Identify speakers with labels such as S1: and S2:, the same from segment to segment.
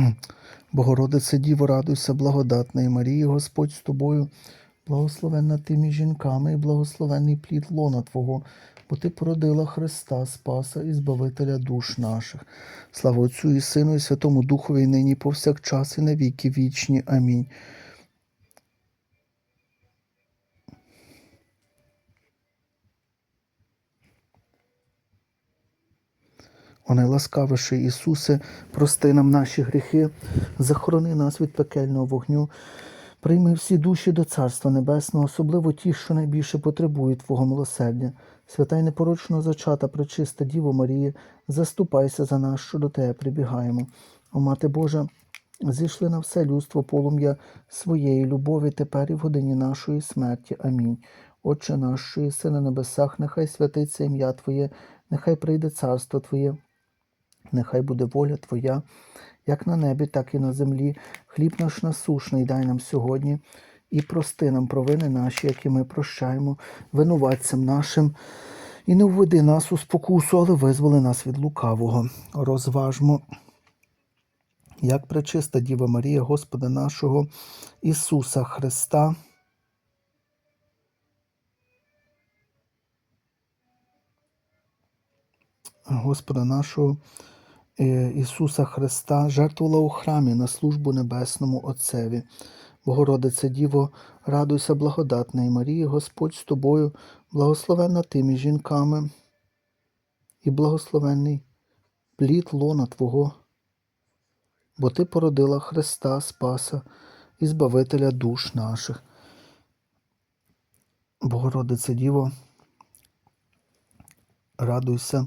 S1: Богородице Діво, радуйся, благодатна і Марії, Господь з тобою, благословенна ти між жінками, і благословенний плід лона Твого, бо Ти породила Христа, Спаса і Збавителя душ наших. Слава Отцю і Сину, і Святому Духові, і нині повсякчас, і на віки вічні. Амінь. О найласкавіший Ісусе, прости нам наші гріхи, захорони нас від пекельного вогню, прийми всі душі до Царства Небесного, особливо ті, що найбільше потребують Твого милосердя. Свята й непорочно зачата, пречиста Діво Марія, заступайся за нас, що до Тебе прибігаємо. О Мати Божа, зійшли на все людство полум'я своєї любові тепер і в годині нашої смерті. Амінь. Отче наш, що єси на небесах, нехай святиться ім'я Твоє, нехай прийде царство Твоє. Нехай буде воля Твоя, як на небі, так і на землі. Хліб наш насушний дай нам сьогодні, і прости нам провини наші, які ми прощаємо, винуватцям нашим. І не введи нас у спокусу, але визволи нас від лукавого. Розважмо, як пречиста Діва Марія, Господа нашого Ісуса Христа. Господа нашого Ісуса Христа жертвувала у храмі на службу Небесному Отцеві. Богородице Діво, радуйся, благодатна і Марії, Господь з тобою, благословенна ти між жінками, і благословенний плід лона Твого, бо Ти породила Христа Спаса і Збавителя душ наших. Богородице Діво, радуйся,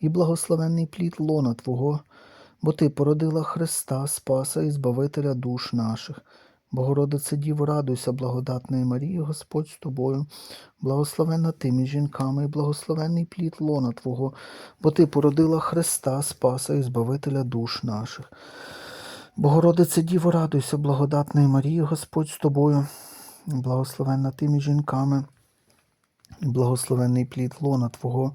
S1: і благословенний плід лона Твого, бо Ти породила Христа, Спаса і Збавителя душ наших. Богородице Діво, радуйся, благодатна Марія, Господь з тобою, благословенна ти між жінками, і благословенний плід лона Твого, бо Ти породила Христа, Спаса і Збавителя душ наших. Богородице Діво, радуйся, благодатна Марія, Господь з тобою, благословенна ти між жінками, і благословенний плід лона Твого,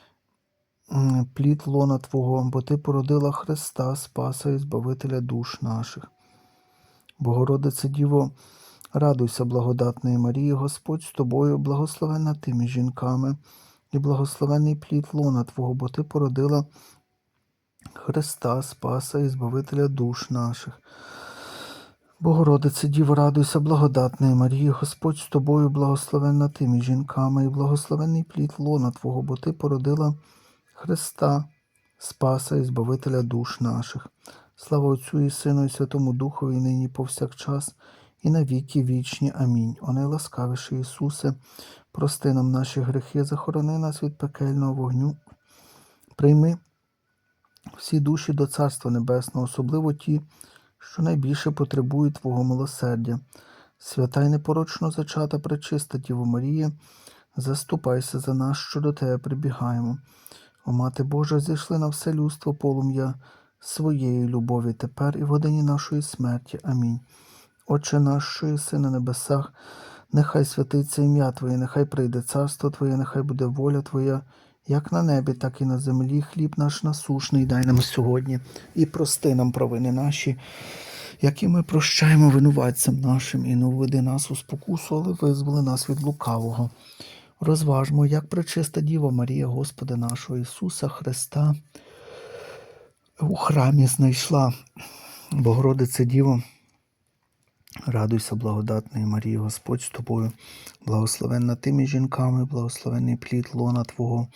S1: плід лона Твого, бо Ти породила Христа, Спаса і Збавителя душ наших. Богородице Діво, радуйся, благодатна Марія, Господь з тобою, благословенна ти між жінками, і благословений плід лона Твого, бо Ти породила Христа, Спаса і Збавителя душ наших. Богородице Діво, радуйся, благодатна Марія, Господь з тобою, благословенна ти між жінками, і благословений плід лона Твого, бо Ти породила Христа, Спаса і Збавителя душ наших. Слава Отцю і Сину, і Святому Духові, і нині повсякчас, і на віки вічні. Амінь. О найласкавіший Ісусе, прости нам наші гріхи, захорони нас від пекельного вогню. Прийми всі душі до Царства Небесного, особливо ті, що найбільше потребують Твого милосердя. Свята й непорочно зачата пречиста Діво Марія, заступайся за нас, що до Тебе прибігаємо. Мати Божа, зійшли на все людство полум'я своєї любові тепер і в годині нашої смерті. Амінь. Отче наш, що єси на небесах, Нехай святиться ім'я Твоє, нехай прийде царство Твоє, нехай буде воля Твоя, як на небі, так і на землі. Хліб наш насушний дай нам сьогодні і прости нам провини наші, які ми прощаємо винуватцям нашим, і не введи нас у спокусу, але визволи нас від лукавого. Розважмо, як пречиста Діва Марія, Господа нашого Ісуса Христа, у храмі знайшла Богородице Діво. Радуйся, благодатної Марії, Господь з тобою, благословенна ти між жінками, благословенний плід лона Твого,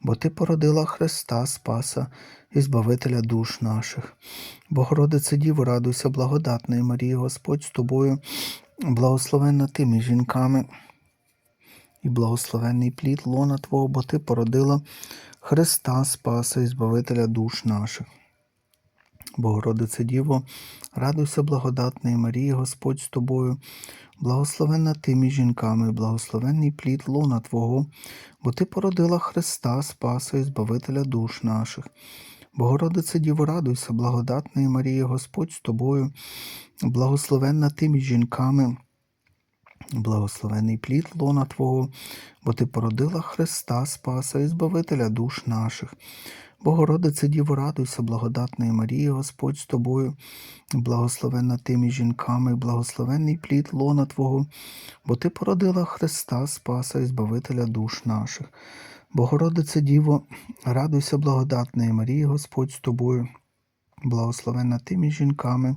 S1: бо Ти породила Христа, Спаса і Збавителя душ наших. Богородице Діво, радуйся, благодатної Марії, Господь з тобою, благословенна ти між жінками, і благословенний плід лона Твого, бо Ти породила Христа, Спаса і Збавителя душ наших. Богородице Діво, радуйся, благодатної Марії, Господь з тобою, благословенна ти між жінками, благословенний плід лона Твого, бо Ти породила Христа, Спаса і Збавителя душ наших. Богородице Діво, радуйся, благодатної Марії, Господь з тобою, благословенна ти між жінками, благословенний плід лона Твого, бо Ти породила Христа, Спаса і Збавителя душ наших. Богородице Діво, радуйся, благодатної Марії, Господь з тобою, благословенна ти між жінками, благословенний плід лона Твого, бо Ти породила Христа, Спаса і Збавителя душ наших. Богородице Діво, радуйся, благодатної Марії, Господь з тобою, благословенна ти між жінками,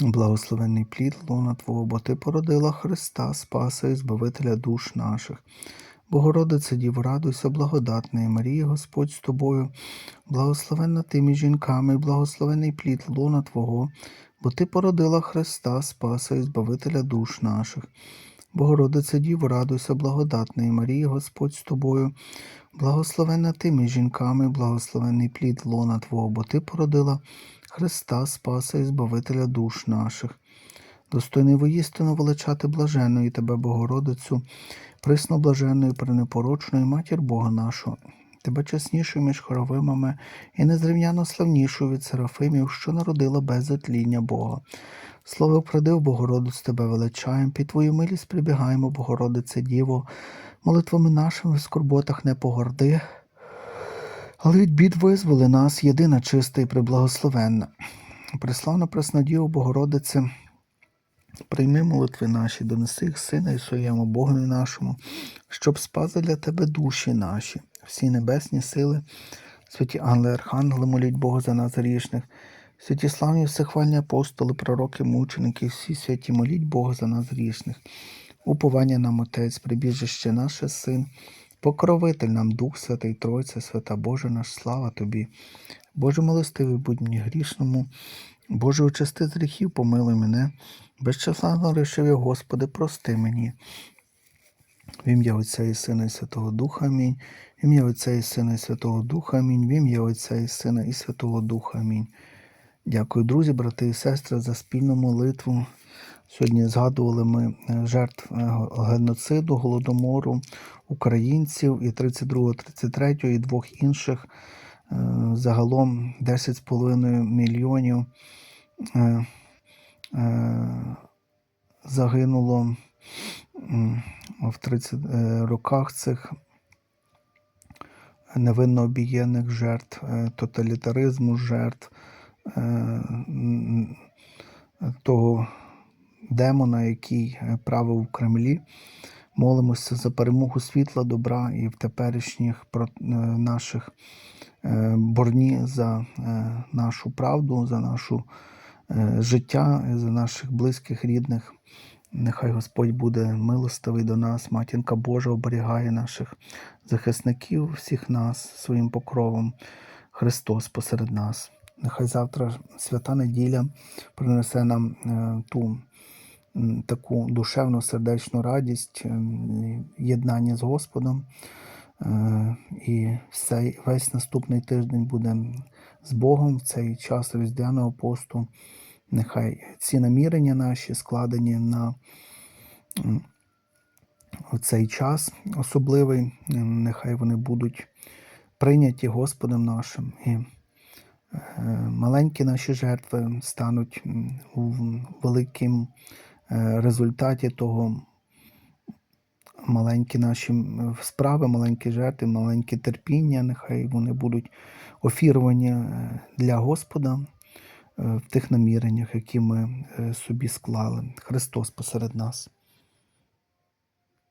S1: благословенний плід лона Твого, бо Ти породила Христа, Спаса і Збавителя душ наших. Богородице Діво, радуйся, благодатної Марії, Господь з тобою, благословенна ти між жінками, благословений плід лона Твого, бо Ти породила Христа, Спаса і Збавителя душ наших. Богородице Діво, радуйся, благодатної Марії, Господь з тобою, благословенна ти між жінками, благословений плід лона Твого, бо Ти породила Христа, Спаса і Збавителя душ наших. Достойний воїстину величати блаженної тебе, Богородицю, присно присноблаженною, пренепорочною матір Бога нашого, тебе чеснішою між хоровимами і незрівняно славнішою від серафимів, що народила без затління Бога. Слово придив, Богородиць, тебе величаєм, під твою милість прибігаємо, Богородице Діво, молитвами нашими в скорботах не погорди, але від бід визволи нас, єдина чиста і приблагословенна. Преславна Преснодіво, Богородице, Прийми молитви наші, донеси їх сина і своєму Богові нашому, щоб спази для тебе душі наші, всі небесні сили, святі ангели, архангели, моліть Бога за нас грішних, святі славні всехвальні апостоли, пророки, мученики, всі святі моліть Бога за нас грішних. Уповання нам Отець, прибіжище наше Син, покровитель нам Дух Святий, Тройця, Свята Боже наш, слава Тобі. Боже милостивий, будь мені грішному, Боже, очисти з гріхів, помилуй мене, безчасно рішив Господи, прости мені. В ім'я Отця і Сина і Святого Духа Амінь. В ім'я Отця і Сина і Святого Духа Амінь. В ім'я Отця і Сина і Святого Духа Амінь. Дякую, друзі, брати і сестри, за спільну молитву. Сьогодні згадували ми е, жертв е, геноциду, голодомору українців і 32, 33 і двох інших. Е, Загалом 10,5 мільйонів е, е, загинуло в 30 е, роках цих невинно обієнних жертв, тоталітаризму жертв того демона, який правив в Кремлі. Молимося за перемогу світла, добра і в теперішніх е, наших е, борні за е, нашу правду, за нашу життя, за наших близьких, рідних. Нехай Господь буде милостивий до нас, матінка Божа оберігає наших захисників, всіх нас своїм покровом. Христос посеред нас. Нехай завтра свята неділя принесе нам ту таку душевну сердечну радість, ем, єднання з Господом. Е, І весь наступний тиждень буде з Богом в цей час Різдвяного посту. Нехай ці намірення наші складені на цей час особливий, нехай вони будуть прийняті Господом нашим. І е, маленькі наші жертви стануть великим е, результаті того маленькі наші справи, маленькі жертви, маленькі терпіння, нехай вони будуть офіровані е, для Господа е, в тих наміреннях, які ми е, собі склали. Христос посеред нас.